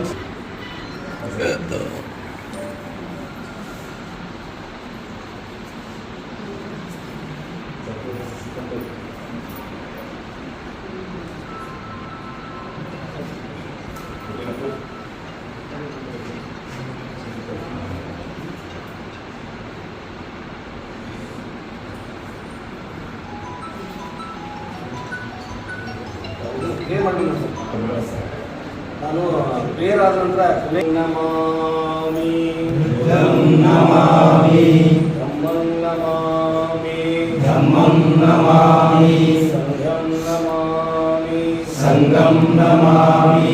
the, the ನಾನು prayer ಆದ ನಂತರ ನಮಾಮಿ ನಮಾಮಿ ಧಮ್ಮಂ ನಮಾಮಿ ಧಮ್ಮಂ ನಮಾಮಿ ಸಂಘಂ ನಮಾಮಿ ಸಂಗಂ ನಮಾಮಿ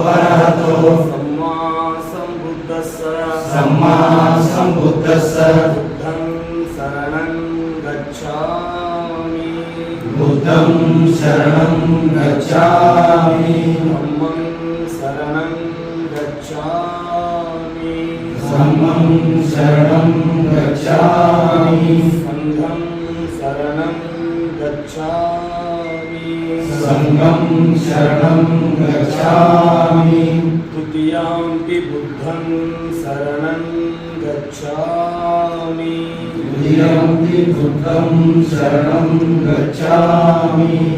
गच्छामि। शरणं गच्छामि। सम्मं शरणं गच्छामि। सङ्घं शरणं गच्छामि। सङ्गं शरणं गच्छामि। तृतीयां बुद्धं शरणं गच्छामि। तृतीयां बुद्धं शरणं गच्छामि।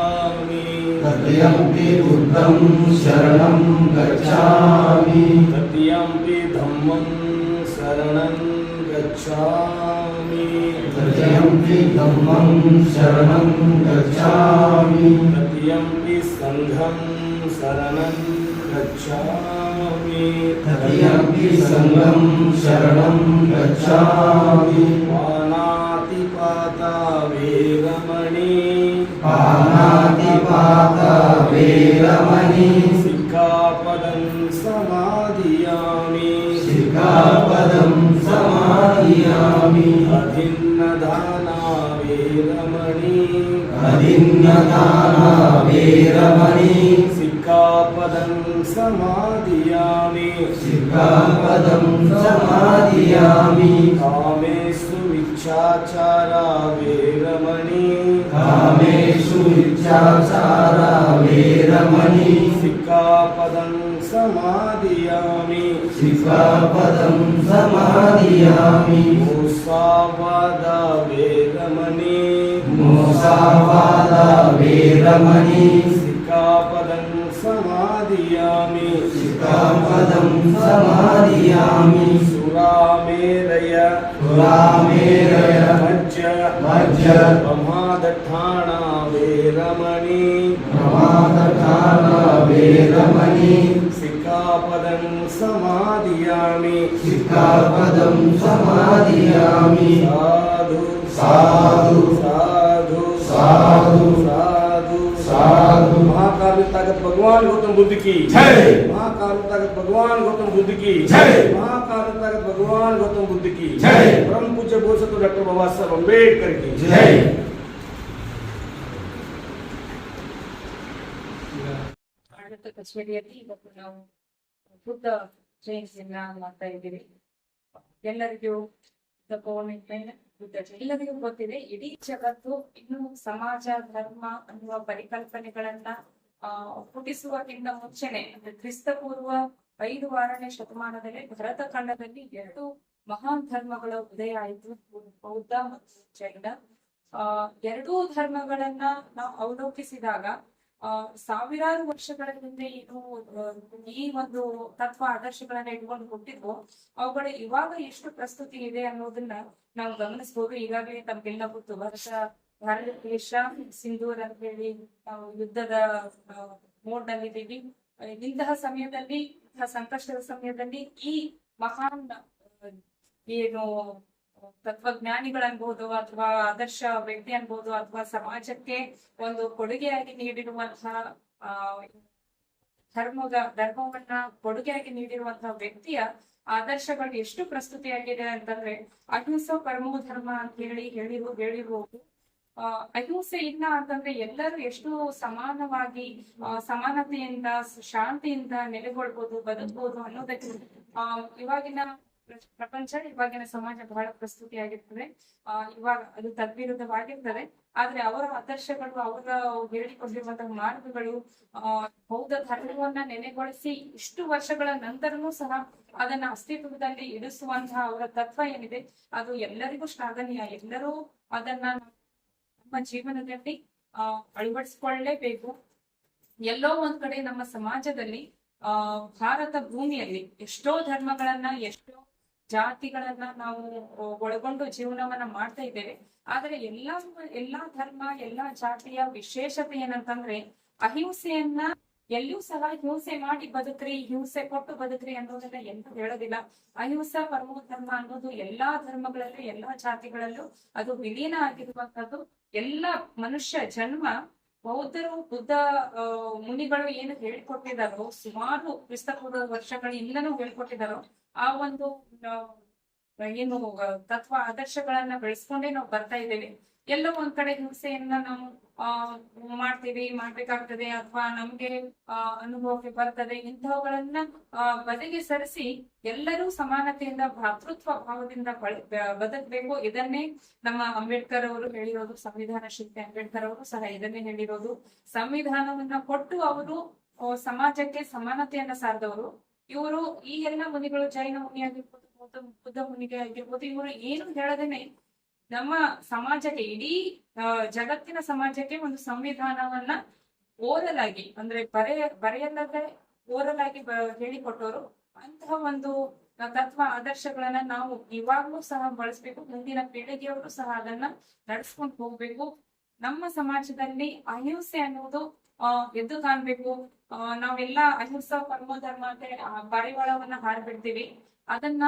तत्यम्पि बुद्धं शरणं गच्छामि। तत्यम्पि धम्मं शरणं गच्छामि। तत्यम्पि धम्मं शरणं गच्छामि। तत्यम्पि सङ्घं மாதா வீரமணி. சிக்காபதம் சமாதியாமி. சிக்காபதம் சமாதியாமி. அதின்னதானா வீரமணி. அதின்னதானா வீரமணி. சிக்காபதம் சமாதியாமி. சிக்காபதம் சமாதியாமி. காமேஸ்வர इच्छाचारा वेरमणि कामेषु इच्छाचारा वेरमणि सिक्कापदं पदं सिक्कापदं शिखा मोसावादा वेरमणि मोसावादा वेरमणि सिक्कापदं वामणि सिक्कापदं समाधियामि सुरामेरय मज्ज मज्ज प्रमादठाणा वेरमणि प्रमादठाणा वेरमणि सिक्कापदं समादियामि सिक्कापदं समादियामि साधु साधु साधु साधु साधु साधु महाकाल ताकत भगवान गौतम बुद्ध की जय महाकाल ताकत भगवान गौतम बुद्ध की जय महाकाल ताकत भगवान गौतम बुद्ध की जय। परम पूज्य बोसतो डॉक्टर बाबा साहब अम्बेडकर की ಜೈ ಆಡಳಿತ ಕಚೇರಿಯಲ್ಲಿ ಇವತ್ತು ನಾವು ಬುದ್ಧ ಜಯಂತಿಯನ್ನ ಮಾಡ್ತಾ ಇದ್ದೀವಿ ಎಲ್ಲರಿಗೂ the commitment ಬುದ್ಧ ಜಯಂತಿ. ಎಲ್ಲರಿಗೂ ಗೊತ್ತಿದೆ ಇಡೀ ಜಗತ್ತು ಇನ್ನು ಸಮಾಜ ಧರ್ಮ ಅನ್ನುವ ಪರಿಕಲ್ಪನೆಗಳನ್ನ ಆ ಹುಟ್ಟಿಸುವಕ್ಕಿಂತ ಮುಂಚೆನೆ ಅಂದ್ರೆ ಕ್ರಿಸ್ತ ಪೂರ್ವ ಐದು ಆರನೇ ಶತಮಾನದಲ್ಲಿ ಭರತ ಖಂಡದಲ್ಲಿ ಎರಡು ಮಹಾನ್ ಧರ್ಮಗಳ ಉದಯ ಆಯಿತು. ಬೌದ್ಧ ಮತ್ತು ಜೈನ. ಆ, ಎರಡೂ ಧರ್ಮಗಳನ್ನ ನಾವು ಅವಲೋಕಿಸಿದಾಗ, ಆ, ಸಾವಿರಾರು ವರ್ಷಗಳ ಹಿಂದೆ ಇದು ಈ ಒಂದು ತತ್ವ ಆದರ್ಶಗಳನ್ನ ಇಟ್ಕೊಂಡು ಹುಟ್ಟಿದ್ವು, ಅವುಗಳ ಇವಾಗ ಎಷ್ಟು ಪ್ರಸ್ತುತಿ ಇದೆ ಅನ್ನೋದನ್ನ ನಾವು ಗಮನಿಸಬಹುದು ಈಗಾಗಲೇ ತಮ್ಗೆಲ್ಲ ಗೊತ್ತು ಭಾರತ ಭಾರತ ದೇಶ ಸಿಂಧೂರ್ ಅಂತ ಹೇಳಿ ನಾವು ಯುದ್ಧದ ಮೋಡ್ ನಲ್ಲಿದ್ದೀವಿ. ಇಂತಹ ಸಮಯದಲ್ಲಿ ಇಂತಹ ಸಂಕಷ್ಟದ ಸಮಯದಲ್ಲಿ ಈ ಮಹಾನ್ ಏನು ಏನು ತತ್ವಜ್ಞಾನಿಗಳನ್ಬಹುದು ಅಥವಾ ಆದರ್ಶ ವ್ಯಕ್ತಿ ಅನ್ಬಹುದು ಅಥವಾ ಸಮಾಜಕ್ಕೆ ಒಂದು ಕೊಡುಗೆಯಾಗಿ ನೀಡಿರುವಂತಹ ಧರ್ಮದ, ಧರ್ಮವನ್ನ ಕೊಡುಗೆಯಾಗಿ ನೀಡಿರುವಂತಹ ವ್ಯಕ್ತಿಯ ಆದರ್ಶಗಳು ಎಷ್ಟು ಪ್ರಸ್ತುತಿಯಾಗಿದೆ ಅಂತಂದ್ರೆ ಅಹಿಂಸಾ ಪರಮೋ ಧರ್ಮ ಅಂತ ಹೇಳಿ ಹೇಳಿರು ಹೇಳಿರುವುದು ಆ ಅಹಿಂಸೆ ಇಲ್ಲ ಅಂತಂದ್ರೆ ಎಲ್ಲರೂ ಎಷ್ಟು ಸಮಾನವಾಗಿ ಸಮಾನತೆಯಿಂದ, ಶಾಂತಿಯಿಂದ ನೆಲೆಗೊಳ್ಬಹುದು ಬದುಕಬಹುದು ಅನ್ನೋದಕ್ಕೆ ಇವಾಗಿನ ಪ್ರಪಂಚ, ಇವಾಗಿನ ಸಮಾಜ ಬಹಳ ಪ್ರಸ್ತುತಿಯಾಗಿರ್ತದೆ. ಆ, ಇವಾಗ ಅದು ತದ್ವಿರುದ್ಧವಾಗಿರ್ತದೆ. ಆದ್ರೆ ಅವರ ಆದರ್ಶಗಳು, ಅವರ ಹೇಳಿಕೊಂಡಿರುವಂತಹ ಮಾರ್ಗಗಳು ಬೌದ್ಧ ಧರ್ಮವನ್ನ ನೆನೆಗೊಳಿಸಿ ಇಷ್ಟು ವರ್ಷಗಳ ನಂತರನೂ ಸಹ ಅದನ್ನ ಅಸ್ತಿತ್ವದಲ್ಲಿ ಇಡಿಸುವಂತಹ ಅವರ ತತ್ವ ಏನಿದೆ, ಅದು ಎಲ್ಲರಿಗೂ ಶ್ಲಾಘನೀಯ. ಎಲ್ಲರೂ ಅದನ್ನ ನಮ್ಮ ಜೀವನದಲ್ಲಿ, ಆ ಅಳವಡಿಸಿಕೊಳ್ಳಲೇಬೇಕು ಎಲ್ಲೋ ಒಂದ್ ಕಡೆ ನಮ್ಮ ಸಮಾಜದಲ್ಲಿ, ಆ, ಭಾರತ ಭೂಮಿಯಲ್ಲಿ ಎಷ್ಟೋ ಧರ್ಮಗಳನ್ನ, ಎಷ್ಟೋ ಜಾತಿಗಳನ್ನ ನಾವು ಒಳಗೊಂಡು ಜೀವನವನ್ನ ಮಾಡ್ತಾ ಇದ್ದೇವೆ. ಆದ್ರೆ ಎಲ್ಲಾ ಎಲ್ಲಾ ಧರ್ಮ, ಎಲ್ಲಾ ಜಾತಿಯ ವಿಶೇಷತೆ ಏನಂತಂದ್ರೆ, ಅಹಿಂಸೆಯನ್ನ ಎಲ್ಲೂ ಸಹ ಹಿಂಸೆ ಮಾಡಿ ಬದುಕ್ರಿ, ಹಿಂಸೆ ಕೊಟ್ಟು ಬದುಕ್ರಿ ಅನ್ನೋದನ್ನ ಎಂದೂ ಹೇಳೋದಿಲ್ಲ. ಅಹಿಂಸಾ ಪರಮೋ ಧರ್ಮ ಅನ್ನೋದು ಎಲ್ಲಾ ಧರ್ಮಗಳಲ್ಲೂ, ಎಲ್ಲಾ ಜಾತಿಗಳಲ್ಲೂ ಅದು ವಿಲೀನ ಆಗಿರುವಂತದ್ದು. ಎಲ್ಲ ಮನುಷ್ಯ ಜನ್ಮ ಬೌದ್ಧರು, ಬುದ್ಧ ಮುನಿಗಳು ಏನು ಹೇಳ್ಕೊಟ್ಟಿದಾರೋ ಸುಮಾರು ಕ್ರಿಸ್ತಪೂರ್ವ ವರ್ಷಗಳಿಂದನೂ ಹೇಳ್ಕೊಟ್ಟಿದಾರೋ ಆ ಒಂದು ಏನು ತತ್ವ, ಆದರ್ಶಗಳನ್ನ ಬೆಳೆಸ್ಕೊಂಡೇ ನಾವು ಬರ್ತಾ ಇದ್ದೇವೆ. ಎಲ್ಲೋ ಒಂದ್ ಕಡೆ ಹಿಂಸೆಯನ್ನ ನಾವು ಮಾಡ್ತೀವಿ, ಮಾಡ್ಬೇಕಾಗ್ತದೆ ಅಥವಾ ನಮ್ಗೆ ಅನುಭವಕ್ಕೆ ಬರ್ತದೆ ಇಂಥವುಗಳನ್ನ ಬದಿಗೆ ಸರಿಸಿ ಎಲ್ಲರೂ ಸಮಾನತೆಯಿಂದ ಭ್ರಾತೃತ್ವ ಭಾವದಿಂದ ಬದುಕಬೇಕು. ಇದನ್ನೇ ನಮ್ಮ ಅಂಬೇಡ್ಕರ್ ಅವರು ಹೇಳಿರೋದು, ಸಂವಿಧಾನ ಶಿಲ್ಪಿ ಅಂಬೇಡ್ಕರ್ ಅವರು ಸಹ ಇದನ್ನೇ ಹೇಳಿರೋದು. ಸಂವಿಧಾನವನ್ನ ಕೊಟ್ಟು ಅವರು ಸಮಾಜಕ್ಕೆ ಸಮಾನತೆಯನ್ನ ಸಾರಿದವರು. ಇವರು ಈ ಎಲ್ಲ ಮುನಿಗಳು ಜೈನ ಮುನಿ ಆಗಿರ್ಬೋದು ಬೌದ್ಧ, ಬುದ್ಧ ಮುನಿಗೆ ಆಗಿರ್ಬೋದು, ಇವರು ಏನು ಹೇಳದೇನೆ ನಮ್ಮ ಸಮಾಜಕ್ಕೆ, ಇಡೀ ಜಗತ್ತಿನ ಸಮಾಜಕ್ಕೆ ಒಂದು ಸಂವಿಧಾನವನ್ನ ಓರಲ್ ಅಂದ್ರೆ ಬರೆಯ ಬರೆಯಲ್ಲದೆ ಓರಲ್ ಆಗಿ ಹೇಳಿಕೊಟ್ಟವರು, ಅಂತಹ ಒಂದು ತತ್ವ ಆದರ್ಶಗಳನ್ನ ನಾವು ಇವಾಗ್ಲೂ ಸಹ ಬಳಸ್ಬೇಕು, ಮುಂದಿನ ಪೀಳಿಗೆಯವರು ಸಹ ಅದನ್ನ ನಡೆಸ್ಕೊಂಡು ಹೋಗ್ಬೇಕು. ನಮ್ಮ ಸಮಾಜದಲ್ಲಿ ಅಹಿಂಸೆ ಅನ್ನೋದು ಎದ್ದು ಕಾಣ್ಬೇಕು. ನಾವೆಲ್ಲ ಅಹಿಂಸಾ ಪರಮೋ ಧರ್ಮ ಅಂತ ಪಾರಿವಾಳವನ್ನ ಹಾರ್ಬಿಡ್ತೀವಿ. ಅದನ್ನ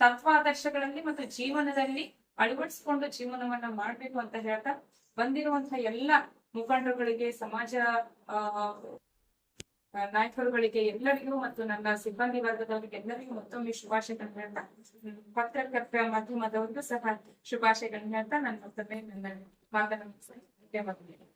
ತತ್ವ ಆದರ್ಶಗಳಲ್ಲಿ ಮತ್ತು ಜೀವನದಲ್ಲಿ ಅಳವಡಿಸ್ಕೊಂಡು ಜೀವನವನ್ನ ಮಾಡ್ಬೇಕು ಅಂತ ಹೇಳ್ತಾ ಬಂದಿರುವಂತಹ ಎಲ್ಲ ಮುಖಂಡರುಗಳಿಗೆ, ಸಮಾಜ, ಆ ನಾಯಕರುಗಳಿಗೆ ಎಲ್ಲರಿಗೂ ಮತ್ತು ನನ್ನ ಸಿಬ್ಬಂದಿ ವರ್ಗದವರಿಗೆ ಎಲ್ಲರಿಗೂ ಮತ್ತೊಮ್ಮೆ ಶುಭಾಶಯಗಳನ್ನ ಹೇಳ್ತಾ, ಪತ್ರಕರ್ತ ಮಾಧ್ಯಮದವರಿಗೂ ಸಹ ಶುಭಾಶಯಗಳನ್ನ ಹೇಳ್ತಾ ನನ್ನ ಮತ್ತೊಮ್ಮೆ ನನ್ನ ಮಾತನ್ನು ಮುಗಿಸ್ತೇನೆ.